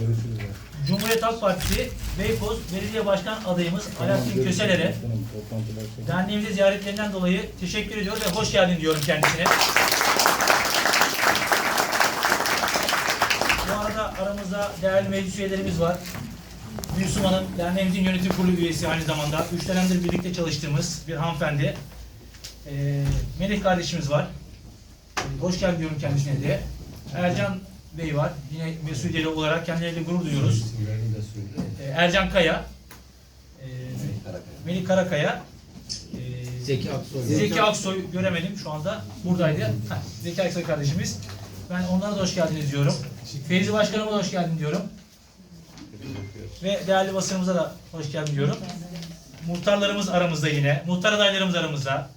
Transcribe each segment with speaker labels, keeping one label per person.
Speaker 1: Görüşürüz.
Speaker 2: Cumhuriyet Halk Partisi Beykoz Belediye Başkan adayımız Alaaddin Köseler'e derneğimize ziyaretlerinden dolayı teşekkür ediyoruz ve hoş geldin diyorum kendisine. Bu arada aramızda değerli meclis üyelerimiz var. Gülsüm Hanım, derneğimizin yönetim kurulu üyesi aynı zamanda. Üç dönemdir birlikte çalıştığımız bir hanımefendi. Ee, Melih kardeşimiz var. Ee, hoş geldin diyorum kendisine de. Ercan Bey var. Yine mesuliyeli olarak kendileriyle gurur duyuyoruz. Ee, Ercan Kaya, ee, Melih Karakaya, ee,
Speaker 3: Zeki Aksoy.
Speaker 2: Zeki Aksoy göremedim şu anda buradaydı. Heh, Zeki Aksoy kardeşimiz. Ben onlara da hoş geldiniz diyorum. Feyzi Başkanıma da hoş geldin diyorum. Ve değerli basınımıza da hoş geldin diyorum. Muhtarlarımız aramızda yine. Muhtar adaylarımız aramızda.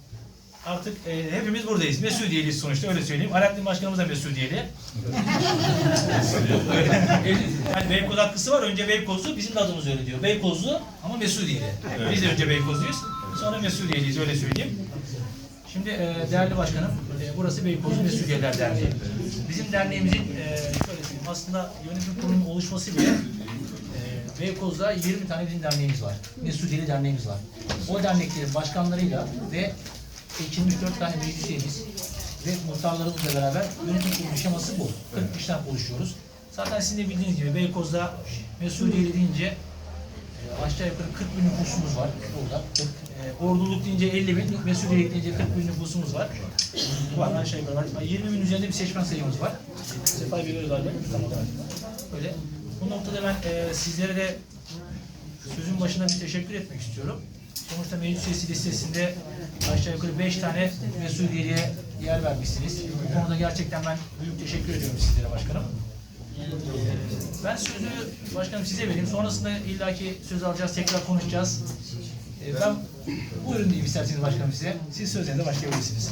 Speaker 2: Artık e, hepimiz buradayız. Mesudiyeliyiz sonuçta öyle söyleyeyim. Alaaddin Başkanımız da Mesudiyeli. yani Beykoz hakkısı var. Önce Beykozlu. Bizim de adımız öyle diyor. Beykozlu ama Mesudiyeli. Biz de önce Beykozluyuz. Sonra Mesudiyeliyiz öyle söyleyeyim. Şimdi e, değerli başkanım, e, burası Beykoz Mesudiyeler Derneği. Bizim derneğimizin e, şöyle söyleyeyim, aslında yönetim kurulunun oluşması bile e, Beykoz'da 20 tane bizim derneğimiz var. Mesudiyeli derneğimiz var. O derneklerin başkanlarıyla ve seçilmiş 4 tane meclis üyemiz ve muhtarlarımızla beraber yönetim kurulu şeması bu. 40 kişiden oluşuyoruz. Zaten sizin de bildiğiniz gibi Beykoz'da Mesudiyeli deyince e, aşağı yukarı 40 bin nüfusumuz var burada. 40, e, orduluk deyince 50 bin, mesuliyelik deyince 40 bin nüfusumuz var. Var aşağı yukarı var. 20 bin üzerinde bir seçmen sayımız var. Sefay veriyoruz galiba. Tamam. Öyle. Bu noktada ben e, sizlere de sözün başına bir teşekkür etmek istiyorum. Sonuçta meclis üyesi listesinde aşağı yukarı 5 tane mesuliyeliğe yer vermişsiniz. Bu konuda gerçekten ben büyük teşekkür ediyorum sizlere başkanım. Ben sözü başkanım size vereyim. Sonrasında illaki söz alacağız, tekrar konuşacağız. Ee, Ben buyurun diyeyim isterseniz başkanım size. Siz sözlerinde başlayabilirsiniz.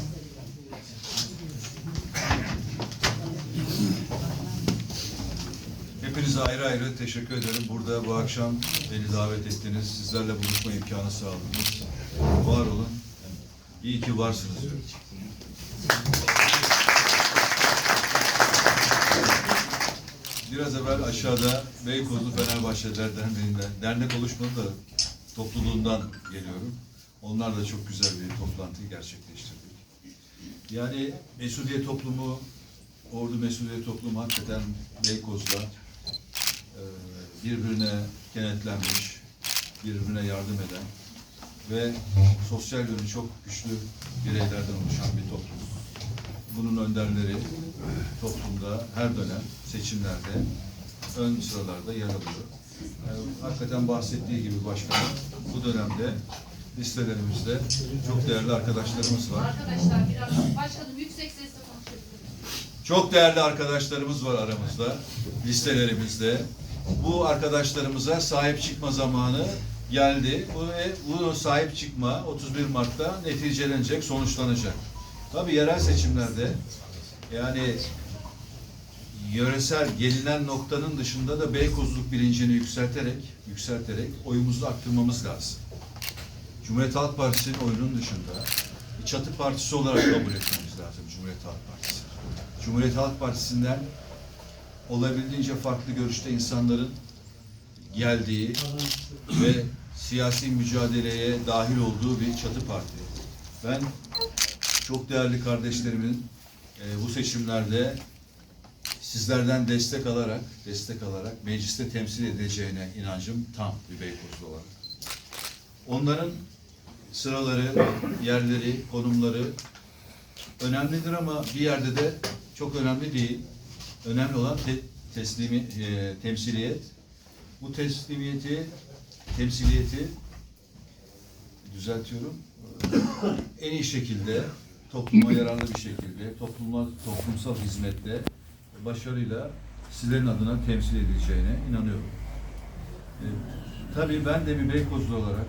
Speaker 4: Hepinize ayrı ayrı teşekkür ederim. Burada bu akşam beni davet ettiniz. Sizlerle buluşma imkanı sağladınız. Var olun. İyi ki varsınız. Biraz evvel aşağıda Beykozlu Fenerbahçeliler Derneği'nden, dernek oluşmadı da topluluğundan geliyorum. Onlar da çok güzel bir toplantıyı gerçekleştirdik. Yani Mesudiye toplumu, Ordu Mesudiye toplumu hakikaten Beykoz'la e, birbirine kenetlenmiş, birbirine yardım eden ve sosyal yönü çok güçlü bireylerden oluşan bir toplum. Bunun önderleri toplumda her dönem seçimlerde ön sıralarda yer alıyor. Yani hakikaten bahsettiği gibi başkanım bu dönemde listelerimizde çok değerli arkadaşlarımız var.
Speaker 5: Arkadaşlar biraz başladım yüksek sesle konuşuyorum.
Speaker 4: Çok değerli arkadaşlarımız var aramızda, listelerimizde. Bu arkadaşlarımıza sahip çıkma zamanı geldi. Bu, bu sahip çıkma 31 Mart'ta neticelenecek, sonuçlanacak. Tabii yerel seçimlerde yani yöresel gelinen noktanın dışında da Beykozluk bilincini yükselterek, yükselterek oyumuzu arttırmamız lazım. Cumhuriyet Halk Partisi'nin oyunun dışında çatı partisi olarak kabul etmemiz lazım Cumhuriyet Halk Partisi. Cumhuriyet Halk Partisi'nden olabildiğince farklı görüşte insanların geldiği ve siyasi mücadeleye dahil olduğu bir çatı parti. Ben çok değerli kardeşlerimin e, bu seçimlerde sizlerden destek alarak, destek alarak mecliste temsil edeceğine inancım tam bir Beykozlu olarak. Onların sıraları, yerleri, konumları önemlidir ama bir yerde de çok önemli değil. Önemli olan te- teslimi, e, temsiliyet. Bu teslimiyeti, temsiliyeti düzeltiyorum. En iyi şekilde, topluma yararlı bir şekilde, topluma, toplumsal hizmette başarıyla sizlerin adına temsil edileceğine inanıyorum. E, tabii ben de bir Beykozlu olarak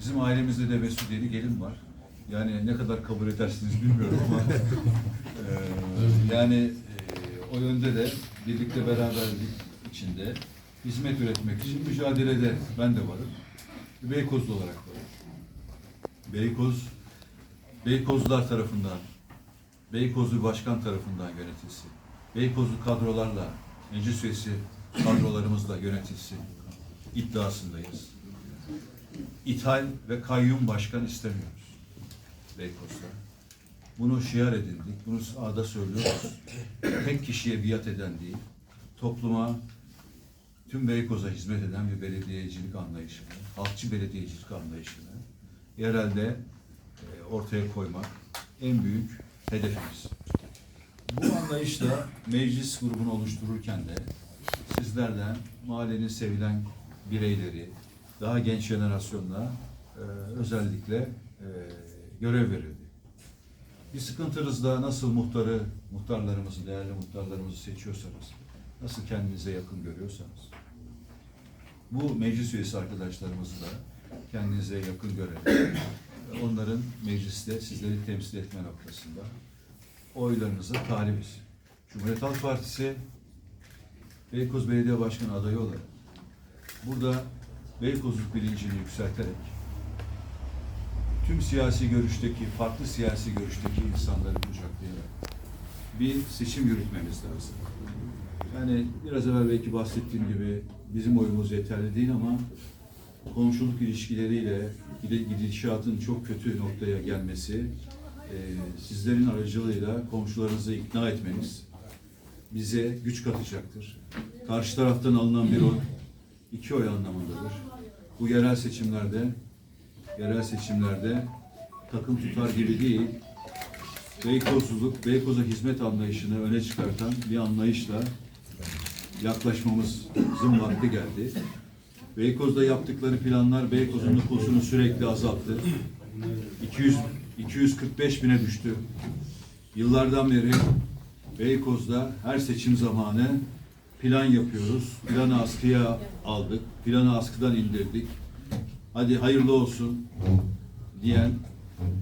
Speaker 4: Bizim ailemizde de Mesudiyeli gelin var. Yani ne kadar kabul edersiniz bilmiyorum ama eee, yani o yönde de birlikte beraberlik içinde hizmet üretmek için mücadelede ben de varım. Beykozlu olarak varım. Beykoz, Beykozlular tarafından, Beykozlu Başkan tarafından yönetilsin. Beykozlu kadrolarla, meclis üyesi kadrolarımızla yönetilsin iddiasındayız. İthal ve kayyum başkan istemiyoruz Beykoz'da. Bunu şiar edindik, bunu sahada söylüyoruz. Tek kişiye biat eden değil, topluma, tüm Beykoz'a hizmet eden bir belediyecilik anlayışını, halkçı belediyecilik anlayışını yerelde e, ortaya koymak en büyük hedefimiz. Bu anlayışla meclis grubunu oluştururken de sizlerden mahallenin sevilen bireyleri, daha genç jenerasyonla e, özellikle e, görev verildi. Bir sıkıntınızda nasıl muhtarı, muhtarlarımızı, değerli muhtarlarımızı seçiyorsanız, nasıl kendinize yakın görüyorsanız, bu meclis üyesi arkadaşlarımızı da kendinize yakın görelim. Onların mecliste sizleri temsil etme noktasında oylarınıza talibiz. Cumhuriyet Halk Partisi Beykoz Belediye Başkanı adayı olarak burada Beykozluk bilincini yükselterek siyasi görüşteki, farklı siyasi görüşteki insanları kucaklayarak bir seçim yürütmemiz lazım. Yani biraz evvel belki bahsettiğim gibi bizim oyumuz yeterli değil ama komşuluk ilişkileriyle gidişatın çok kötü noktaya gelmesi, e, sizlerin aracılığıyla komşularınızı ikna etmeniz bize güç katacaktır. Karşı taraftan alınan bir oy iki oy anlamındadır. Bu yerel seçimlerde yerel seçimlerde takım tutar gibi değil, Beykozluluk, Beykoz'a hizmet anlayışını öne çıkartan bir anlayışla yaklaşmamızın vakti geldi. Beykoz'da yaptıkları planlar Beykoz'un nüfusunu sürekli azalttı. 200 245 bine düştü. Yıllardan beri Beykoz'da her seçim zamanı plan yapıyoruz. Planı askıya aldık. Planı askıdan indirdik. Hadi hayırlı olsun diyen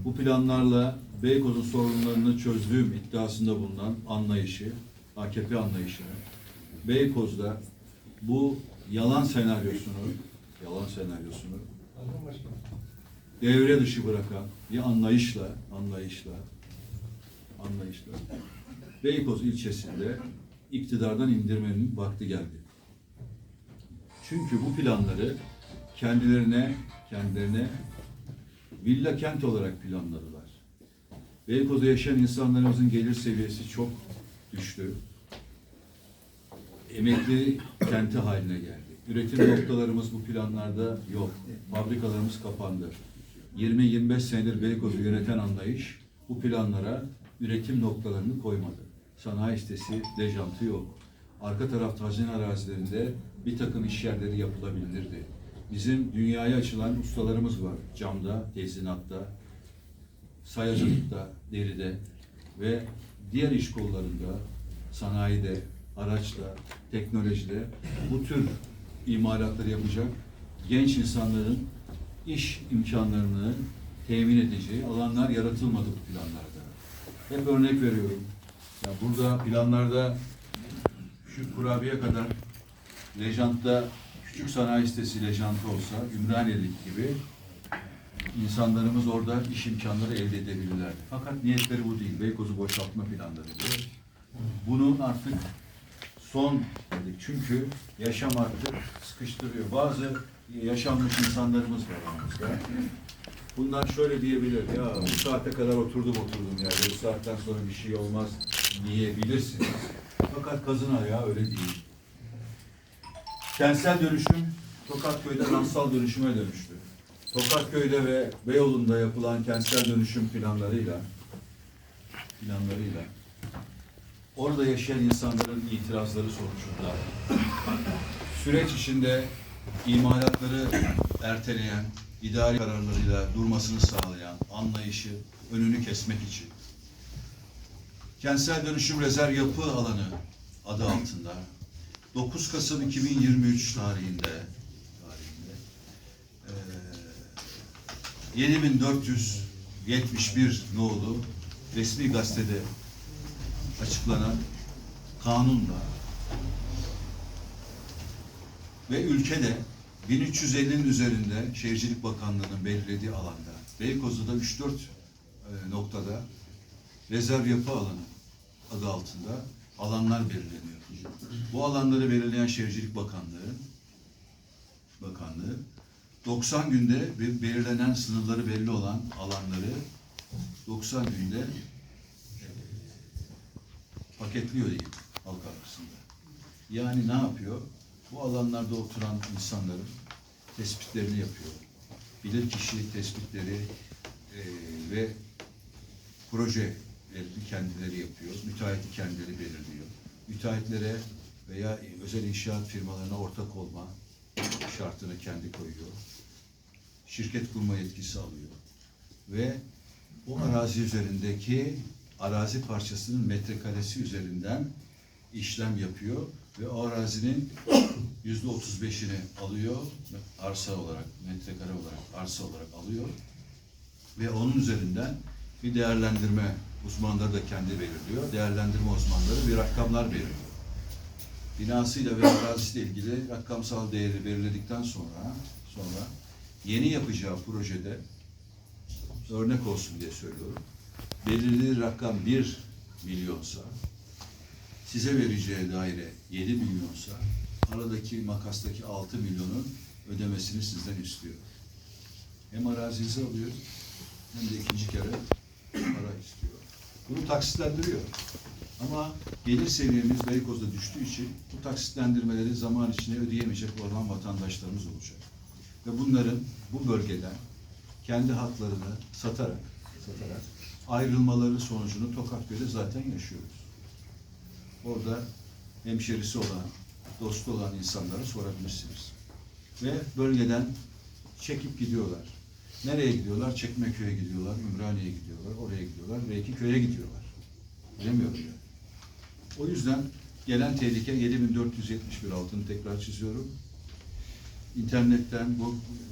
Speaker 4: bu planlarla Beykoz'un sorunlarını çözdüğüm iddiasında bulunan anlayışı, AKP anlayışını Beykoz'da bu yalan senaryosunu, yalan senaryosunu devre dışı bırakan bir anlayışla, anlayışla, anlayışla Beykoz ilçesinde iktidardan indirmenin vakti geldi. Çünkü bu planları kendilerine, kendilerine villa kent olarak planladılar. Beykoz'da yaşayan insanlarımızın gelir seviyesi çok düştü. Emekli kenti haline geldi. Üretim noktalarımız bu planlarda yok. Fabrikalarımız kapandı. 20-25 senedir Beykoz'u yöneten anlayış bu planlara üretim noktalarını koymadı. Sanayi sitesi, lejantı yok. Arka tarafta hazine arazilerinde bir takım iş yerleri yapılabilirdi. Bizim dünyaya açılan ustalarımız var. Camda, tezinatta, sayacılıkta, deride ve diğer iş kollarında, sanayide, araçta, teknolojide bu tür imalatları yapacak genç insanların iş imkanlarını temin edeceği alanlar yaratılmadı bu planlarda. Hep örnek veriyorum. Ya burada planlarda şu kurabiye kadar Lejant'ta küçük sanayi sitesi Lejant'ta olsa Ümraniyelik gibi insanlarımız orada iş imkanları elde edebilirler. Fakat niyetleri bu değil. Beykoz'u boşaltma planları bu. Bunun artık son dedik. Çünkü yaşam artık sıkıştırıyor. Bazı yaşanmış insanlarımız var aramızda. Bunlar şöyle diyebilir. Ya bu saate kadar oturdum oturdum ya. Bu saatten sonra bir şey olmaz diyebilirsiniz. Fakat kazın ayağı öyle değil. Kentsel dönüşüm Tokatköy'de ransal dönüşüme dönüştü. Tokatköy'de ve Beyoğlu'nda yapılan kentsel dönüşüm planlarıyla planlarıyla orada yaşayan insanların itirazları sonucunda süreç içinde imalatları erteleyen, idari kararlarıyla durmasını sağlayan anlayışı önünü kesmek için Kentsel Dönüşüm Rezerv Yapı Alanı adı altında 9 Kasım 2023 tarihinde tarihinde eee, 7471 nolu resmi gazetede açıklanan kanunla ve ülkede 1350'nin üzerinde Şehircilik Bakanlığı'nın belirlediği alanda Beykoz'da 3-4 e, noktada rezerv yapı alanı adı altında alanlar belirleniyor. Bu alanları belirleyen Şehircilik Bakanlığı, Bakanlığı 90 günde be- belirlenen sınırları belli olan alanları 90 günde e, paketliyor diyeyim halk arasında. Yani ne yapıyor? Bu alanlarda oturan insanların tespitlerini yapıyor. Bilirkişi tespitleri e, ve projelerini kendileri yapıyor. Müteahhiti kendileri belirliyor. Müteahhitlere veya özel inşaat firmalarına ortak olma şartını kendi koyuyor. Şirket kurma yetkisi alıyor. Ve o arazi üzerindeki arazi parçasının metrekaresi üzerinden işlem yapıyor ve o arazinin yüzde otuz beşini alıyor arsa olarak, metrekare olarak, arsa olarak alıyor ve onun üzerinden bir değerlendirme uzmanları da kendi belirliyor. Değerlendirme uzmanları bir rakamlar belirliyor. Binasıyla ve arazisiyle ilgili rakamsal değeri belirledikten sonra sonra yeni yapacağı projede örnek olsun diye söylüyorum. Belirli rakam 1 milyonsa size vereceği daire 7 milyonsa aradaki makastaki 6 milyonun ödemesini sizden istiyor. Hem arazinizi alıyor hem de ikinci kere para istiyor. Bunu taksitlendiriyor. Ama gelir seviyemiz Beykoz'da düştüğü için bu taksitlendirmeleri zaman içinde ödeyemeyecek olan vatandaşlarımız olacak. Ve bunların bu bölgeden kendi haklarını satarak satarak ayrılmaları sonucunu Tokatköy'de zaten yaşıyoruz. Orada hemşerisi olan, dostu olan insanlara sorabilirsiniz. Ve bölgeden çekip gidiyorlar. Nereye gidiyorlar? Çekmeköy'e gidiyorlar, Ümraniye'ye gidiyorlar, oraya gidiyorlar, belki köye gidiyorlar. Bilemiyorum yani. O yüzden gelen tehlike 7471 altını tekrar çiziyorum. İnternetten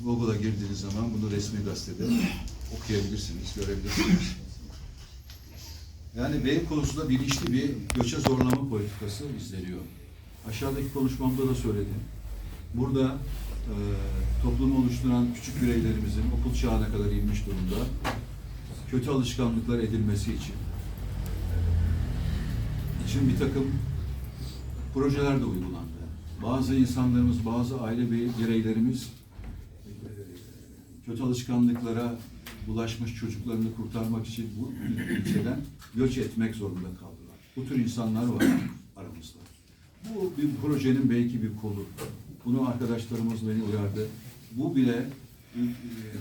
Speaker 4: Google'a girdiğiniz zaman bunu resmi gazetede okuyabilirsiniz, görebilirsiniz. Yani Beykoz'da bilinçli bir göçe zorlama politikası izleniyor. Aşağıdaki konuşmamda da söyledim. Burada e, toplumu oluşturan küçük bireylerimizin okul çağına kadar inmiş durumda kötü alışkanlıklar edilmesi için için bir takım projeler de uygulandı. Bazı insanlarımız, bazı aile bireylerimiz e, kötü alışkanlıklara bulaşmış çocuklarını kurtarmak için bu ülkeden göç etmek zorunda kaldılar. Bu tür insanlar var aramızda. Bu bir projenin belki bir kolu. Bunu arkadaşlarımız beni uyardı. Bu bile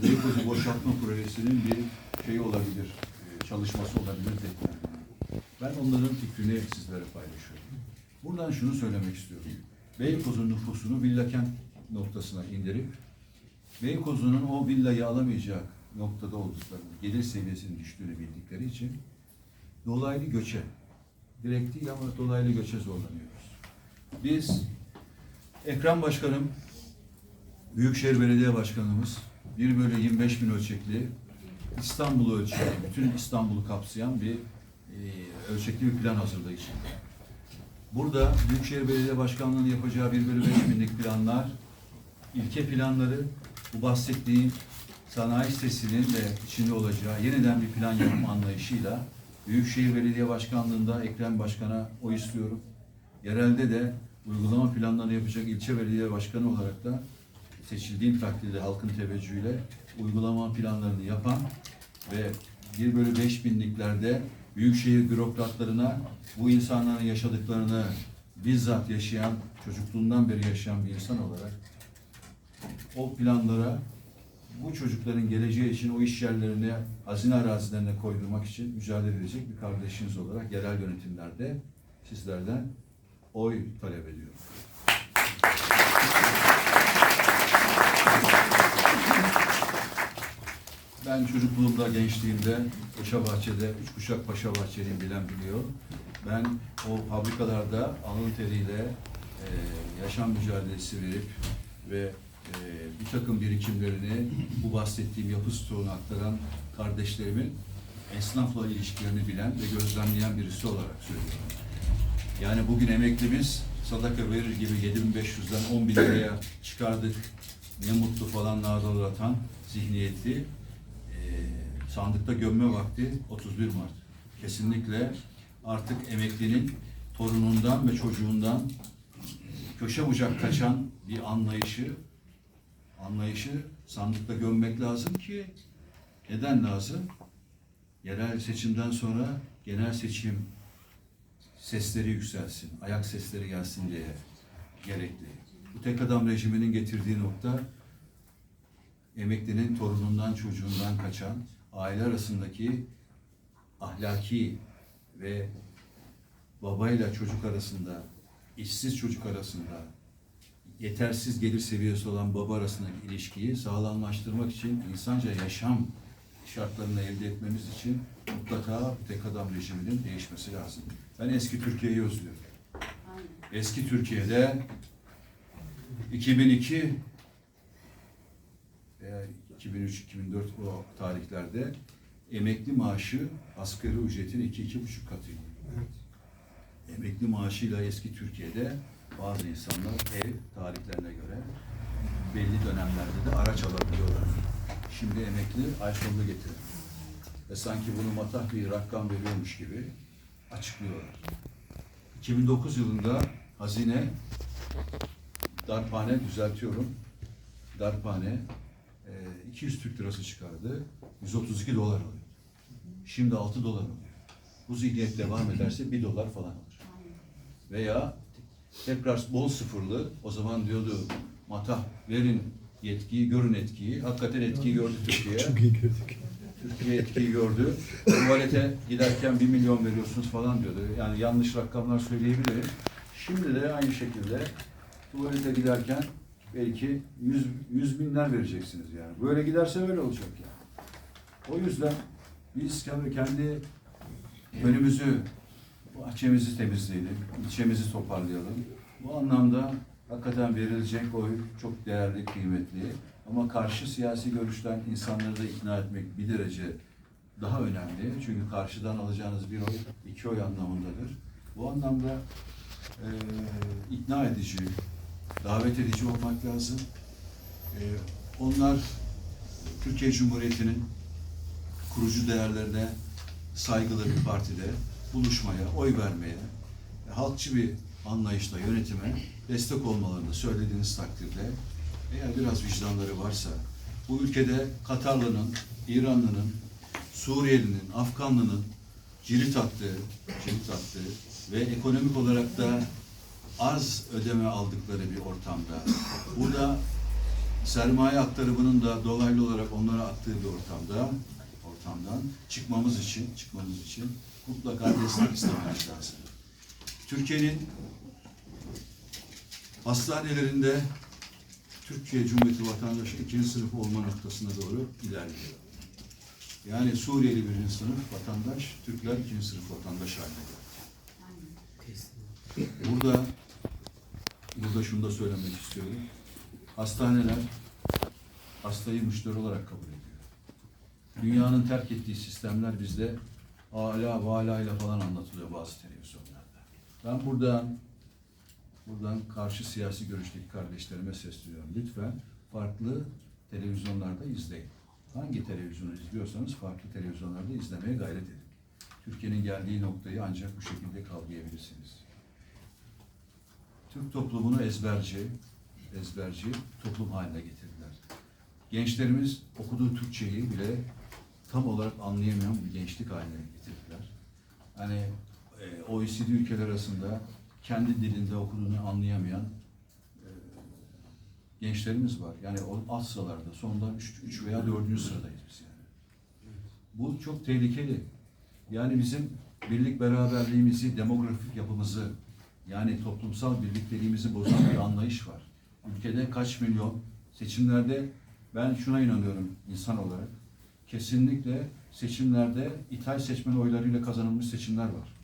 Speaker 4: Beykoz'u boşaltma projesinin bir şeyi olabilir, e, çalışması olabilir dediler. Ben onların fikrini sizlere paylaşıyorum. Buradan şunu söylemek istiyorum. Beykoz'un nüfusunu villakent noktasına indirip Beykoz'un o villayı alamayacak noktada olduklarını, gelir seviyesinin düştüğünü bildikleri için dolaylı göçe, direkt değil ama dolaylı göçe zorlanıyoruz. Biz Ekrem Başkanım, Büyükşehir Belediye Başkanımız 1 bölü 25 bin ölçekli İstanbul'u ölçekli, bütün İstanbul'u kapsayan bir e, ölçekli bir plan hazırlayıcı. Burada Büyükşehir Belediye Başkanlığı'nın yapacağı 1 bölü 5 binlik planlar, ilke planları, bu bahsettiğim sanayi sitesinin de içinde olacağı yeniden bir plan yapma anlayışıyla Büyükşehir Belediye Başkanlığı'nda Ekrem Başkan'a oy istiyorum. Yerelde de uygulama planlarını yapacak ilçe belediye başkanı olarak da seçildiğim takdirde halkın teveccühüyle uygulama planlarını yapan ve 1 bölü 5 binliklerde büyükşehir bürokratlarına bu insanların yaşadıklarını bizzat yaşayan, çocukluğundan beri yaşayan bir insan olarak o planlara bu çocukların geleceği için o iş yerlerine, hazine arazilerine koydurmak için mücadele edecek bir kardeşiniz olarak yerel yönetimlerde sizlerden oy talep ediyorum. Ben çocukluğumda, gençliğimde Paşa Bahçe'de, üç kuşak Paşa Bahçeli'yi bilen biliyor. Ben o fabrikalarda alın teriyle e, yaşam mücadelesi verip ve e, bir takım birikimlerini bu bahsettiğim yapı stoğuna aktaran kardeşlerimin esnafla ilişkilerini bilen ve gözlemleyen birisi olarak söylüyorum. Yani bugün emeklimiz sadaka verir gibi 7500'den 10 bin liraya çıkardık. Ne mutlu falan nadalar atan zihniyeti e, sandıkta gömme vakti 31 Mart. Kesinlikle artık emeklinin torunundan ve çocuğundan köşe bucak kaçan bir anlayışı anlayışı sandıkta gömmek lazım ki neden lazım? Yerel seçimden sonra genel seçim sesleri yükselsin, ayak sesleri gelsin diye gerekli. Bu tek adam rejiminin getirdiği nokta emeklinin torunundan çocuğundan kaçan aile arasındaki ahlaki ve babayla çocuk arasında, işsiz çocuk arasında, yetersiz gelir seviyesi olan baba arasındaki ilişkiyi sağlamlaştırmak için insanca yaşam şartlarını elde etmemiz için mutlaka tek adam rejiminin değişmesi lazım. Ben eski Türkiye'yi özlüyorum. Eski Türkiye'de 2002 veya 2003-2004 o tarihlerde emekli maaşı asgari ücretin iki iki buçuk katıydı. Emekli maaşıyla eski Türkiye'de bazı insanlar ev tarihlerine göre belli dönemlerde de araç alabiliyorlar. Şimdi emekli ay sonunu getirir. Ve sanki bunu matah bir rakam veriyormuş gibi açıklıyorlar. 2009 yılında hazine darphane düzeltiyorum. Darphane e, 200 Türk lirası çıkardı. 132 dolar alıyor. Şimdi 6 dolar alıyor. Bu zihniyet devam ederse 1 dolar falan alır. Veya tekrar bol sıfırlı o zaman diyordu matah verin yetkiyi görün etkiyi. Hakikaten etkiyi gördü Türkiye.
Speaker 1: Çok iyi gördük.
Speaker 4: Türkiye etkiyi gördü. Tuvalete giderken bir milyon veriyorsunuz falan diyordu. Yani yanlış rakamlar söyleyebilirim. Şimdi de aynı şekilde tuvalete giderken belki yüz, yüz binler vereceksiniz yani. Böyle giderse böyle olacak yani. O yüzden biz kendi, kendi önümüzü, bahçemizi temizleyelim, ilçemizi toparlayalım. Bu anlamda hakikaten verilecek oy çok değerli, kıymetli. Ama karşı siyasi görüşten insanları da ikna etmek bir derece daha önemli. Çünkü karşıdan alacağınız bir oy iki oy anlamındadır. Bu anlamda eee ikna edici, davet edici olmak lazım. Eee, onlar Türkiye Cumhuriyeti'nin kurucu değerlerine saygılı bir partide buluşmaya, oy vermeye, halkçı bir anlayışla yönetime destek olmalarını söylediğiniz takdirde eğer biraz vicdanları varsa bu ülkede Katarlı'nın, İranlı'nın, Suriyeli'nin, Afganlı'nın cirit attığı, cirit attığı ve ekonomik olarak da az ödeme aldıkları bir ortamda burada sermaye aktarımının da dolaylı olarak onlara attığı bir ortamda ortamdan çıkmamız için çıkmamız için mutlaka destek istememiz lazım. Türkiye'nin hastanelerinde Türkiye Cumhuriyeti vatandaşı ikinci sınıf olma noktasına doğru ilerliyor. Yani Suriyeli birinci sınıf vatandaş, Türkler ikinci sınıf vatandaş haline geldi. Burada burada şunu da söylemek istiyorum. Hastaneler hastayı müşteri olarak kabul ediyor. Dünyanın terk ettiği sistemler bizde ala vala ile falan anlatılıyor bazı televizyonlarda. Ben buradan buradan karşı siyasi görüşteki kardeşlerime sesleniyorum. Lütfen farklı televizyonlarda izleyin. Hangi televizyonu izliyorsanız farklı televizyonlarda izlemeye gayret edin. Türkiye'nin geldiği noktayı ancak bu şekilde kavrayabilirsiniz. Türk toplumunu ezberci, ezberci toplum haline getirdiler. Gençlerimiz okuduğu Türkçeyi bile tam olarak anlayamayan bir gençlik haline getirdiler. Hani e, OECD ülkeler arasında kendi dilinde okuduğunu anlayamayan e, gençlerimiz var. Yani alt sıralarda, sondan 3 veya 4. sıradayız biz yani. Bu çok tehlikeli. Yani bizim birlik beraberliğimizi, demografik yapımızı, yani toplumsal birlikteliğimizi bozan bir anlayış var. Ülkede kaç milyon seçimlerde ben şuna inanıyorum insan olarak. Kesinlikle seçimlerde ithal seçmen oylarıyla kazanılmış seçimler var.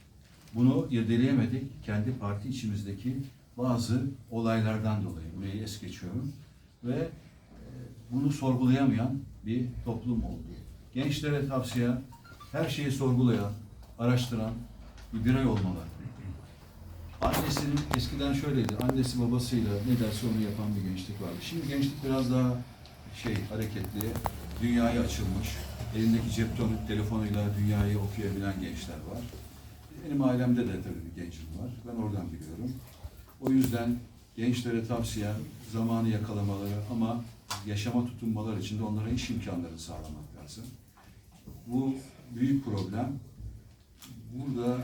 Speaker 4: Bunu irdeleyemedik. Kendi parti içimizdeki bazı olaylardan dolayı. Burayı es geçiyorum. Ve e, bunu sorgulayamayan bir toplum oldu. Gençlere tavsiye her şeyi sorgulayan, araştıran bir birey olmalı. Annesinin eskiden şöyleydi. Annesi babasıyla ne derse onu yapan bir gençlik vardı. Şimdi gençlik biraz daha şey hareketli, dünyaya açılmış, elindeki cep telefonuyla dünyayı okuyabilen gençler var. Benim ailemde de tabii bir gencim var. Ben oradan biliyorum. O yüzden gençlere tavsiyem zamanı yakalamaları ama yaşama tutunmaları için de onlara iş imkanları sağlamak lazım. Bu büyük problem. Burada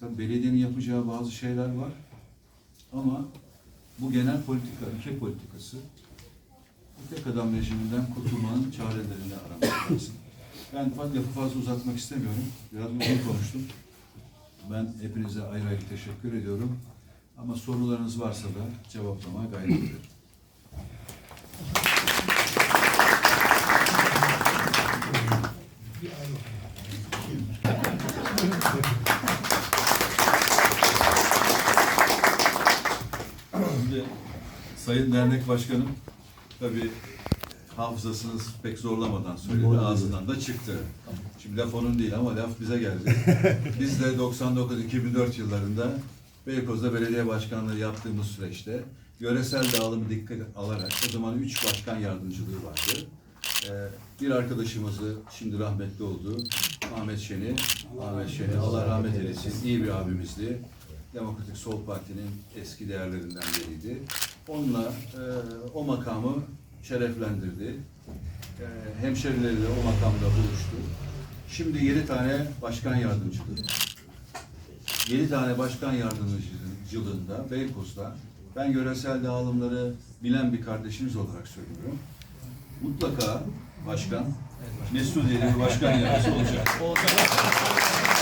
Speaker 4: tabii belediyenin yapacağı bazı şeyler var. Ama bu genel politika, ülke politikası bu tek adam rejiminden kurtulmanın çarelerini aramak lazım. Ben lafı fazla uzatmak istemiyorum. Biraz uzun konuştum. Ben hepinize ayrı ayrı teşekkür ediyorum. Ama sorularınız varsa da cevaplamaya gayret ederim. Şimdi Sayın Dernek Başkanım tabii hafızasınız pek zorlamadan söyledi. Ağzından da çıktı. Şimdi laf onun değil ama laf bize geldi. Biz de 99-2004 yıllarında Beykoz'da belediye başkanlığı yaptığımız süreçte yöresel dağılımı dikkat alarak o zaman üç başkan yardımcılığı vardı. Ee, bir arkadaşımızı şimdi rahmetli oldu. Ahmet Şen'i. Ahmet Şen'i Allah rahmet eylesin. iyi bir abimizdi. Demokratik Sol Parti'nin eski değerlerinden biriydi. Onunla e, o makamı şereflendirdi. E, hemşerileri de o makamda buluştu. Şimdi yedi tane başkan yardımcılığı. Yedi tane başkan yardımcılığında Beykoz'da ben yöresel dağılımları bilen bir kardeşiniz olarak söylüyorum. Mutlaka başkan, Mesut diye bir başkan yardımcısı olacak.
Speaker 2: Olacak.